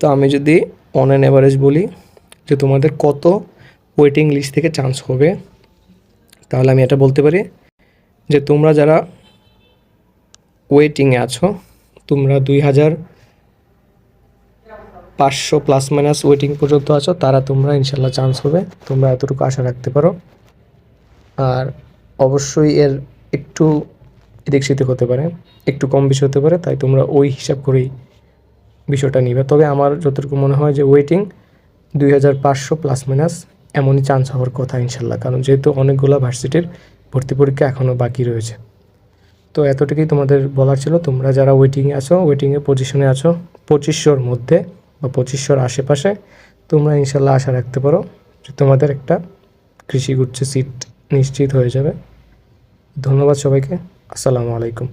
তো আমি যদি অন অ্যান অ্যাভারেজ বলি যে তোমাদের কত ওয়েটিং লিস্ট থেকে চান্স হবে, তাহলে আমি এটা বলতে পারি যে তোমরা যারা ওয়েটিংয়ে আছো, তোমরা দুই হাজার পাঁচশো প্লাস মাইনাস ওয়েটিং পর্যন্ত আছো, তারা তোমরা ইনশাল্লাহ চান্স হবে। তোমরা এতটুকু আশা রাখতে পারো। আর অবশ্যই এর একটু এদিক সেদিক হতে পারে, একটু কম বেশি হতে পারে, তাই তোমরা ওই হিসাব করেই বিষয়টা নিবে। তবে আমার যতটুকু মনে হয় যে ওয়েটিং দুই হাজার পাঁচশো প্লাস মাইনাস এমনই চান্স হওয়ার কথা ইনশাল্লাহ। কারণ যেহেতু অনেকগুলো ভার্সিটির ভর্তি পরীক্ষা এখনও বাকি রয়েছে। তো এতটুকুই তোমাদের বলার ছিল। তোমরা যারা ওয়েটিংয়ে আছো ওয়েটিংয়ে পজিশনে আছো, পঁচিশশোর মধ্যে বা পঁচিশশোর আশেপাশে, তোমরা ইনশাল্লাহ আশা রাখতে পারো যে তোমাদের একটা কৃষি গুচ্ছে সিট নিশ্চিত হয়ে যাবে। ধন্যবাদ সবাইকে। আসসালামু আলাইকুম।